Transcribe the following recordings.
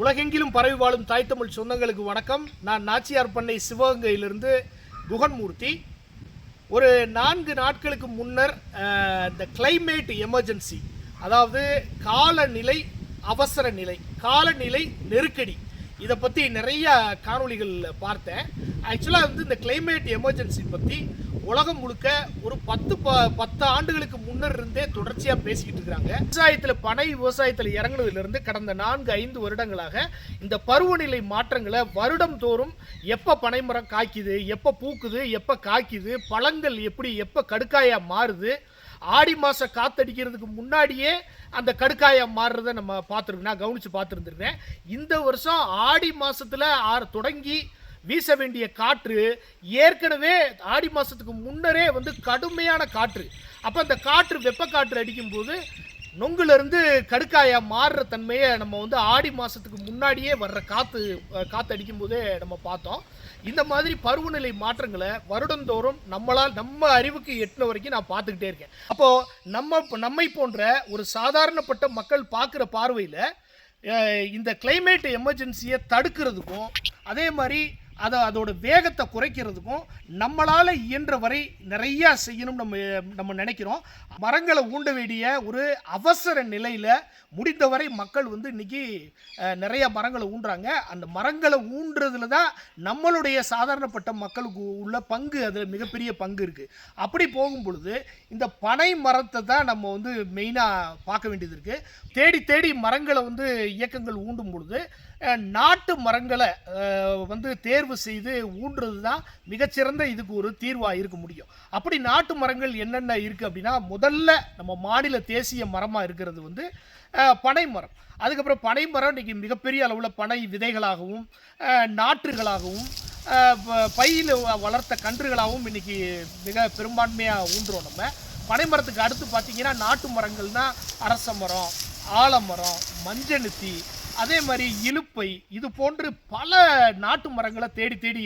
உலகெங்கிலும் பரவி வாழும் தாய் தமிழ் சொந்தங்களுக்கு வணக்கம். நான் நாச்சியார் பண்ணை சிவகங்கையிலிருந்து குகன்மூர்த்தி ஒரு நான்கு நாட்களுக்கு முன்னர் இந்த கிளைமேட் எமர்ஜென்சி அதாவது காலநிலை அவசர நிலை காலநிலை நெருக்கடி இதை பற்றி நிறைய காணொளிகள் பார்த்தேன். ஆக்சுவலாக வந்து இந்த கிளைமேட் எமர்ஜென்சி பற்றி உலகம் முழுக்க ஒரு பத்து ப பத்து ஆண்டுகளுக்கு முன்னர் இருந்தே தொடர்ச்சியாக பேசிக்கிட்டு இருக்கிறாங்க. விவசாயத்தில் பனை விவசாயத்தில் இறங்குனதுலேருந்து கடந்த நான்கு ஐந்து வருடங்களாக இந்த பருவநிலை மாற்றங்களை வருடம் தோறும் எப்போ பனைமரம் காய்க்குது எப்போ பூக்குது எப்போ காய்க்குது பழங்கள் எப்படி எப்போ கடுக்காயாக மாறுது ஆடி மாதம் காத்தடிக்கிறதுக்கு முன்னாடியே அந்த கடுக்காயம் மாறுறதை நம்ம பார்த்துருக்கோம். நான் கவனித்து பார்த்துருந்துருக்கேன் இந்த வருஷம் ஆடி மாதத்தில் ஆறு தொடங்கி வீச வேண்டிய காற்று ஏற்கனவே ஆடி மாதத்துக்கு முன்னரே வந்து கடுமையான காற்று. அப்போ அந்த காற்று வெப்ப காற்று அடிக்கும்போது நொங்குலேருந்து கடுக்காயாக மாறுற தன்மையை நம்ம வந்து ஆடி மாதத்துக்கு முன்னாடியே வர்ற காற்று காற்று அடிக்கும்போதே நம்ம பார்த்தோம். இந்த மாதிரி பருவநிலை மாற்றங்களை வருடந்தோறும் நம்மளால் நம்ம அறிவுக்கு எட்டின வரைக்கும் நான் பார்த்துக்கிட்டே இருக்கேன். அப்போது நம்ம நம்மை போன்ற ஒரு சாதாரணப்பட்ட மக்கள் பார்க்குற பார்வையில் இந்த கிளைமேட் எமர்ஜென்சியை தடுக்கிறதுக்கும் அதே மாதிரி அதை அதோட வேகத்தை குறைக்கிறதுக்கும் நம்மளால் இயன்ற வரை நிறையா செய்யணும் நம்ம நம்ம நினைக்கிறோம். மரங்களை ஊண்ட வேண்டிய ஒரு அவசர நிலையில் முடிந்தவரை மக்கள் வந்து இன்னைக்கு நிறைய மரங்களை ஊன்றாங்க அந்த மரங்களை ஊன்றதுல தான் நம்மளுடைய சாதாரணப்பட்ட மக்களுக்கு உள்ள பங்கு அதில் மிகப்பெரிய பங்கு இருக்குது அப்படி போகும் பொழுது இந்த பனை மரத்தை தான் நம்ம வந்து மெயினாக பார்க்க வேண்டியது இருக்குது தேடி தேடி மரங்களை வந்து இயக்கங்கள் ஊண்டும் பொழுது நாட்டு மரங்களை வந்து தேர்வு செய்து ஊன்றது தான் மிகச்சிறந்த இதுக்கு ஒரு தீர்வாக இருக்க முடியும். அப்படி நாட்டு மரங்கள் என்னென்ன இருக்குது அப்படின்னா முதல்ல நம்ம மாநில தேசிய மரமாக இருக்கிறது வந்து பனைமரம் பனை மரம். அதுக்கப்புறம் பனை மரம் இன்றைக்கி மிகப்பெரிய அளவில் பனை விதைகளாகவும் நாற்றுகளாகவும் பையில் வ- வளர்த்த கன்றுகளாகவும் இன்னைக்கு மிக பெரும்பான்மையாக ஊன்றோம் நம்ம. பனை மரத்துக்கு அடுத்து பார்த்திங்கன்னா நாட்டு மரங்கள்னா அரச மரம் ஆலமரம் மஞ்சளுத்தி அதே மாதிரி இலுப்பை இது போன்று பல நாட்டு மரங்களை தேடி தேடி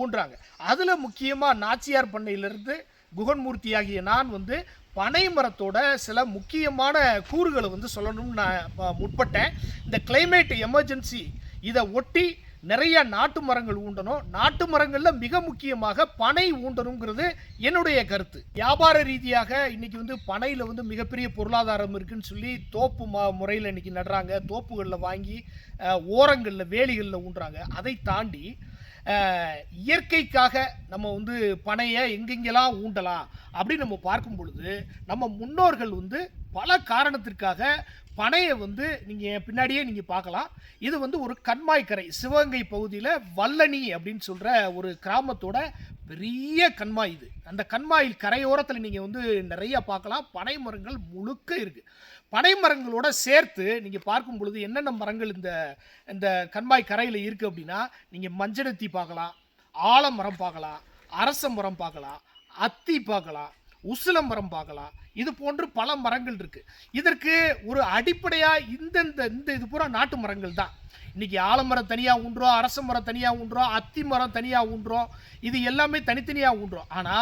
ஊன்றாங்க. அதில் முக்கியமாக நாச்சியார் பண்ணையிலிருந்து குகன்மூர்த்தி ஆகிய நான் வந்து பனை மரத்தோட சில முக்கியமான கூறுகளை வந்து சொல்லணும்னு நான் முற்பட்டேன். இந்த கிளைமேட் எமர்ஜென்சி இதை ஒட்டி நிறைய நாட்டு மரங்கள் ஊண்டணும். நாட்டு மரங்களில் மிக முக்கியமாக பனை ஊண்டணுங்கிறது என்னுடைய கருத்து. வியாபார ரீதியாக இன்னைக்கு வந்து பனையில் வந்து மிகப்பெரிய பொருளாதாரம் இருக்குன்னு சொல்லி தோப்பு ம முறையில் இன்னைக்கு நடுறாங்க. தோப்புகளில் வாங்கி ஓரங்களில் வேலிகளில் ஊன்றாங்க அதை தாண்டி இயற்கைக்காக நம்ம வந்து பனையை எங்கெங்கெல்லாம் ஊண்டலாம் அப்படின்னு நம்ம பார்க்கும் பொழுது நம்ம முன்னோர்கள் வந்து பல காரணத்திற்காக பனையை வந்து நீங்கள் பின்னாடியே நீங்கள் பார்க்கலாம். இது வந்து ஒரு கண்மாய்க்கரை சிவகங்கை பகுதியில் வல்லணி அப்படின்னு சொல்கிற ஒரு கிராமத்தோட பெரிய கண்மாய் இது. அந்த கண்மாயில் கரையோரத்தில் நீங்கள் வந்து நிறைய பார்க்கலாம். பனை மரங்கள் முழுக்க இருக்குது பனை மரங்களோட சேர்த்து நீங்கள் பார்க்கும் பொழுது என்னென்ன மரங்கள் இந்த இந்த கண்மாய் கரையில் இருக்குது அப்படின்னா நீங்கள் மஞ்சனத்தி பார்க்கலாம் ஆலமரம் பார்க்கலாம் அரச மரம் பார்க்கலாம் அத்தி பார்க்கலாம் உசில மரம் பார்க்கலாம் இது போன்று பல மரங்கள் இருக்கு. இதற்கு ஒரு அடிப்படையா இந்தந்த இந்த இது பூரா நாட்டு மரங்கள் தான். இன்னைக்கு ஆலமரம் தனியா ஊன்றோம் அரச மரம் தனியா ஊன்றோம் அத்தி மரம் தனியா ஊன்றோம் இது எல்லாமே தனித்தனியா ஊன்றோம். ஆனா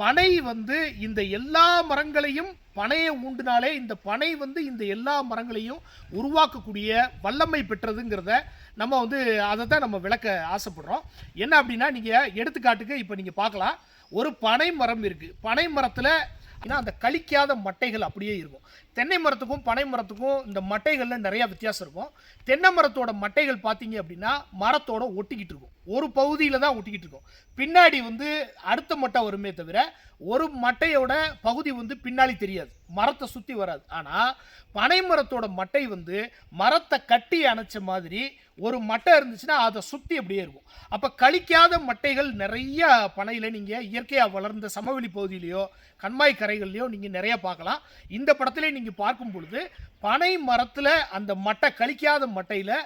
பனை வந்து இந்த எல்லா மரங்களையும் பனையை ஊண்டினாலே இந்த பனை வந்து இந்த எல்லா மரங்களையும் உருவாக்கக்கூடிய வல்லமை பெற்றதுங்கிறத நம்ம வந்து அதை தான் நம்ம விளக்க ஆசைப்படுறோம். என்ன அப்படின்னா நீங்கள் எடுத்துக்காட்டுக்கு இப்போ நீங்கள் பார்க்கலாம். ஒரு பனை மரம் இருக்குது பனை மரத்தில் ஏன்னா அந்த கழிக்காத மட்டைகள் அப்படியே இருக்கும். தென்னை மரத்துக்கும் பனை மரத்துக்கும் இந்த மட்டைகளில் நிறையா வித்தியாசம் இருக்கும். தென்னை மரத்தோட மட்டைகள் பார்த்தீங்க அப்படின்னா மரத்தோட ஒட்டிக்கிட்டு இருக்கும். ஒரு பகுதியில் தான் ஒட்டிக்கிட்டு இருக்கும். பின்னாடி வந்து அடுத்த மட்டை வருமே தவிர ஒரு மட்டையோட பகுதி வந்து பின்னாடி தெரியாது. மரத்தை சுற்றி வராது. ஆனால் பனை மரத்தோட மட்டை வந்து மரத்தை கட்டி அணைச்ச மாதிரி ஒரு மட்டை இருந்துச்சுன்னா அதை சுற்றி அப்படியே இருக்கும். அப்போ கழிக்காத மட்டைகள் நிறைய பனையில் நீங்கள் இயற்கையாக வளர்ந்த சமவெளி பகுதியிலையோ கண்மாய் கரைகள்லையோ நீங்கள் நிறைய பார்க்கலாம். இந்த படத்திலே நீங்கள் பார்க்கும் பொழுது பனை மரத்தில் அந்த மட்டை கழிக்காத மட்டையில்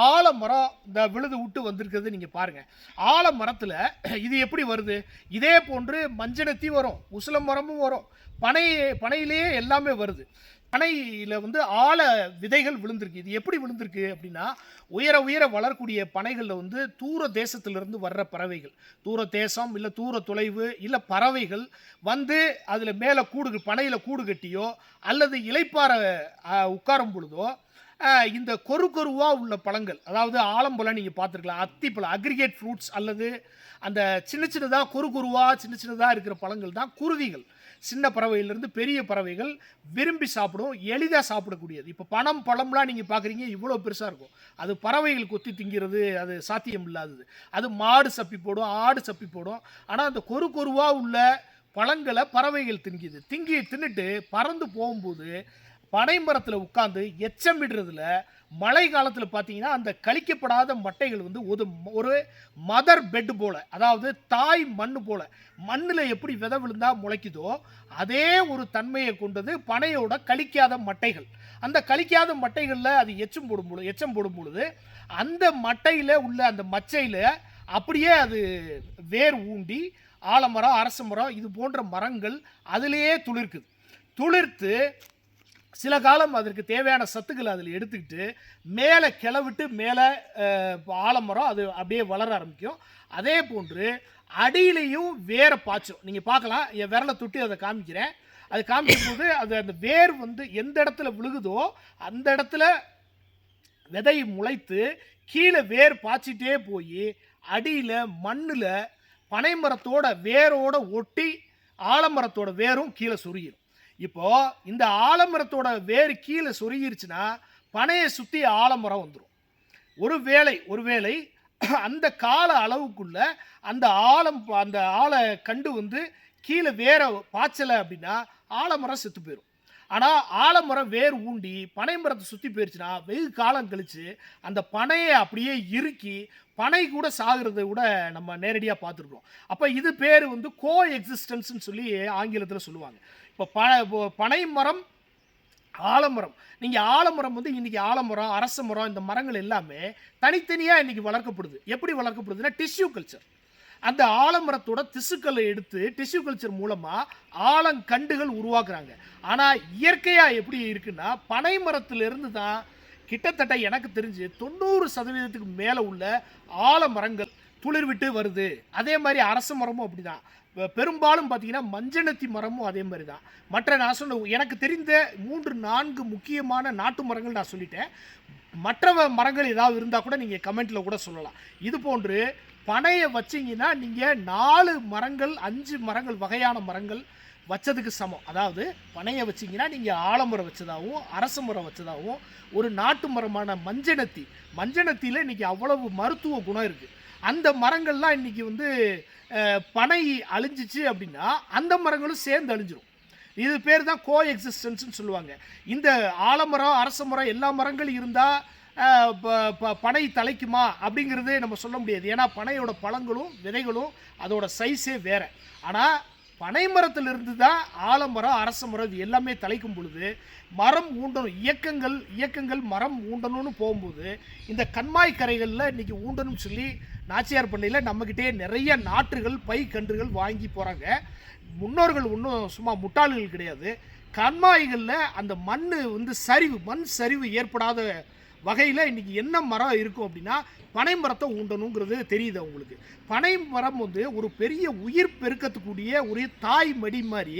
ஆலமரம் இந்த விழுது விட்டு வந்திருக்கிறது நீங்கள் பாருங்கள் ஆலமரத்தில் இது எப்படி வருது? இதே போன்று மஞ்சனத்தி வரும் உசில மரமும் வரும். பனை பனையிலேயே எல்லாமே வருது. பனையில் வந்து ஆழ விதைகள் விழுந்திருக்கு. இது எப்படி விழுந்திருக்கு அப்படின்னா உயர உயர வளரக்கூடிய பனைகளில் வந்து தூர தேசத்திலிருந்து வர்ற பறவைகள். தூர தேசம் இல்லை தூர தொலைவு இல்லை பறவைகள் வந்து அதில் மேலே கூடு பனையில் கூடு கட்டியோ அல்லது இலைப்பாறை உட்காரும் பொழுதோ இந்த கொரு கொருவாக உள்ள பழங்கள் அதாவது ஆலம்பழம் நீங்கள் பார்த்துருக்கலாம் அத்திப்பழம் அக்ரிகேட் ஃப்ரூட்ஸ் அல்லது அந்த சின்ன சின்னதாக கொரு குருவாக சின்ன சின்னதாக இருக்கிற பழங்கள் தான் குருவிகள். சின்ன பறவையிலிருந்து பெரிய பறவைகள் விரும்பி சாப்பிடும் எளிதாக சாப்பிடக்கூடியது. இப்போ பணம் பழம்லாம் நீங்கள் பார்க்குறீங்க இவ்வளோ பெருசாக இருக்கும். அது பறவைகள் கொத்தி திங்கிறது அது சாத்தியம் இல்லாதது. அது மாடு சப்பி போடும் ஆடு சப்பி போடும். ஆனால் அந்த கொரு கொருவாக உள்ள பழங்களை பறவைகள் திங்கிது திங்கி தின்னுட்டு பறந்து போகும்போது பனை மரத்தில் உட்காந்து எச்சமிடுறதுல மழை காலத்தில் பார்த்தீங்கன்னா அந்த கழிக்கப்படாத மட்டைகள் வந்து ஒரு ஒரு மதர் பெட் போல அதாவது தாய் மண் போல மண்ணில் எப்படி வித விழுந்தா முளைக்குதோ அதே ஒரு தன்மையை கொண்டது பனையோட கழிக்காத மட்டைகள். அந்த கழிக்காத மட்டைகளில் அது எச்சம் போடும் பொழுது எச்சம் போடும் பொழுது அந்த மட்டையில் உள்ள அந்த மச்சையில் அப்படியே அது வேர் ஊண்டி ஆலமரம் அரச மரம் இது போன்ற மரங்கள் அதிலேயே துளிர்க்குது. துளிர்த்து சில காலம் அதற்கு தேவையான சத்துக்களை அதில் எடுத்துக்கிட்டு மேலே கிளவிட்டு மேலே ஆலமரம் அது அப்படியே வளர ஆரம்பிக்கும். அதே போன்று அடியிலையும் வேரை பாய்ச்சும். நீங்கள் பார்க்கலாம் என் விரலை தொட்டி அதை காமிக்கிறேன். அது காமிக்கும் போது அது அந்த வேர் வந்து எந்த இடத்துல விழுகுதோ அந்த இடத்துல விதை முளைத்து கீழே வேர் பாய்ச்சிட்டே போய் அடியில் மண்ணில் பனைமரத்தோட வேரோட ஒட்டி ஆலமரத்தோட வேரும் கீழே சொருகிடும் இப்போ இந்த ஆலமரத்தோட வேர் கீழே சொருகிருச்சுன்னா பனையை சுற்றி ஆலமரம் வந்துடும் ஒரு வேளை ஒரு வேளை அந்த கால அளவுக்குள்ள அந்த ஆலம் அந்த ஆலை கண்டு வந்து கீழே வேற பாய்ச்சலை அப்படின்னா ஆலமரம் செத்து போயிடும் ஆனால் ஆலமரம் வேர் ஊண்டி பனை மரத்தை சுற்றி போயிருச்சுன்னா வெகு காலம் கழித்து அந்த பனையை அப்படியே இறுக்கி பனை கூட சாகிறத கூட நம்ம நேரடியாக பார்த்துருக்கோம் அப்போ இது பேர் வந்து கோ எக்ஸிஸ்டன்ஸ்னு சொல்லி ஆங்கிலத்தில் சொல்லுவாங்க. இப்போ ப பனைமரம் பனை மரம் ஆலமரம். நீங்கள் ஆலமரம் வந்து இன்றைக்கி ஆலமரம் அரச மரம் இந்த மரங்கள் எல்லாமே தனித்தனியாக இன்றைக்கி வளர்க்கப்படுது. எப்படி வளர்க்கப்படுதுன்னா டிஷ்யூ கல்ச்சர் அந்த ஆலமரத்தோட திசுக்களை எடுத்து டிஷ்யூ கல்ச்சர் மூலமாக ஆலங்கண்டுகள் உருவாக்குறாங்க. ஆனால் இயற்கையாக எப்படி இருக்குன்னா பனை மரத்திலிருந்து தான் கிட்டத்தட்ட எனக்கு தெரிஞ்சு தொண்ணூறு சதவீதத்துக்கு மேலே உள்ள ஆலமரங்கள் துளிர் விட்டு வருது. அதே மாதிரி அரசு மரமும் அப்படிதான். தான் பெரும்பாலும் பார்த்தீங்கன்னா மஞ்சனத்தி மரமும் அதே மாதிரி தான் மற்ற நான் சொன்ன எனக்கு தெரிந்த மூன்று நான்கு முக்கியமான நாட்டு மரங்கள் நான் சொல்லிட்டேன். மற்ற மரங்கள் ஏதாவது இருந்தால் கூட நீங்கள் கமெண்ட்டில் கூட சொல்லலாம். இது போன்று பனையை வச்சீங்கன்னா நீங்கள் நாலு மரங்கள் அஞ்சு மரங்கள் வகையான மரங்கள் வச்சதுக்கு சமம். அதாவது பனையை வச்சீங்கன்னா நீங்கள் ஆலமரம் வச்சதாகவும் அரச மரம் வச்சதாகவும் ஒரு நாட்டு மரமான மஞ்சனத்தி மஞ்சனத்தியில் இன்றைக்கி அவ்வளவு மருத்துவ குணம் இருக்குது அந்த மரங்கள்லாம் இன்றைக்கி வந்து பனை அழிஞ்சிச்சு அப்படின்னா அந்த மரங்களும் சேர்ந்து அழிஞ்சிரும். இது பேர் தான் கோ எக்ஸிஸ்டன்ஸ்னு சொல்லுவாங்க. இந்த ஆலமரம் அரச மரம் எல்லா மரங்களும் இருந்தால் பனை தலைக்குமா அப்படிங்கிறதே நம்ம சொல்ல முடியாது. ஏன்னா பனையோட பழங்களும் விதைகளும் அதோட சைஸே வேறு. ஆனால் பனை மரத்திலிருந்து தான் ஆலமரம் அரச மரம் இது எல்லாமே தலைக்கும் பொழுது மரம் ஊண்டணும். இயக்கங்கள் இயக்கங்கள் மரம் ஊண்டணும்னு போகும்போது இந்த கண்மாய் கரைகளில் இன்னைக்கு ஊண்டணும்னு சொல்லி நாச்சியார் பண்ணையில் நம்மக்கிட்டே நிறைய நாற்றுகள் பை கன்றுகள் வாங்கி போகிறாங்க முன்னோர்கள் ஒன்றும் சும்மா முட்டாள்கள் கிடையாது. கண்மாய்களில் அந்த மண் வந்து சரிவு மண் சரிவு ஏற்படாத வகையில் இன்றைக்கி என்ன மரம் இருக்கும் அப்படின்னா பனை மரத்தை ஊண்டணுங்கிறது தெரியுது அவங்களுக்கு. பனை மரம் வந்து ஒரு பெரிய உயிர் பெருக்கத்துக்கூடிய ஒரு தாய் மடி மாதிரி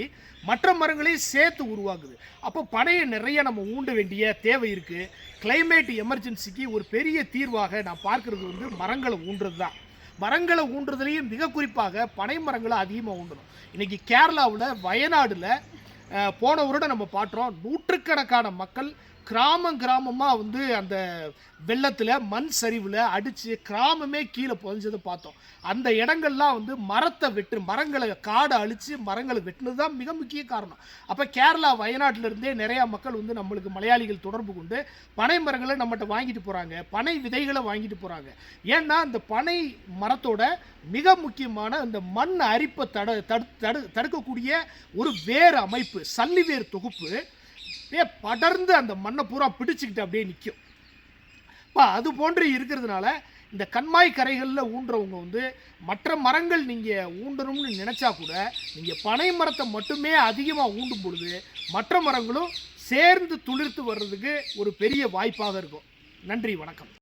மற்ற மரங்களையும் சேர்த்து உருவாக்குது. அப்போ பனையை நிறைய நம்ம ஊண்ட வேண்டிய தேவை இருக்குது கிளைமேட் எமர்ஜென்சிக்கு ஒரு பெரிய தீர்வாக நான் பார்க்கறது வந்து மரங்களை ஊன்றது தான் மரங்களை ஊன்றுறதுலேயும் மிக குறிப்பாக பனை மரங்களை அதிகமாக ஊண்டணும். இன்றைக்கி கேரளாவில் வயநாடில் போன வருடம் நம்ம பார்த்தோம் நூற்றுக்கணக்கான மக்கள் கிராமம் கிராமமாக வந்து அந்த வெள்ளத்தில் மண் சரிவில் அடித்து கிராமமே கீழே புதைஞ்சதை பார்த்தோம். அந்த இடங்கள்லாம் வந்து மரத்தை வெட்டு மரங்களை காடை அழித்து மரங்களை வெட்டினது தான் மிக முக்கிய காரணம். அப்போ கேரளா வயநாட்டிலிருந்தே நிறையா மக்கள் வந்து நம்மளுக்கு மலையாளிகள் தொடர்பு கொண்டு பனை மரங்களை நம்மகிட்ட வாங்கிட்டு போகிறாங்க பனை விதைகளை வாங்கிட்டு போகிறாங்க ஏன்னா அந்த பனை மரத்தோட மிக முக்கியமான இந்த மண் அரிப்பை தட தடு தடு தடுக்கக்கூடிய ஒரு வேர் அமைப்பு சல்லி வேர் தொகுப்பு அப்படியே படர்ந்து அந்த மண்ணை பூரா பிடிச்சிக்கிட்டு அப்படியே நிற்கும் இப்போ அது போன்று இருக்கிறதுனால இந்த கண்மாய் கரைகளில் ஊன்றவங்க வந்து மற்ற மரங்கள் நீங்கள் ஊண்டணும்னு நினச்சா கூட நீங்கள் பனை மரத்தை மட்டுமே அதிகமாக ஊண்டும் பொழுது மற்ற மரங்களும் சேர்ந்து துளிர்த்து வர்றதுக்கு ஒரு பெரிய வாய்ப்பாக இருக்கும். நன்றி வணக்கம்.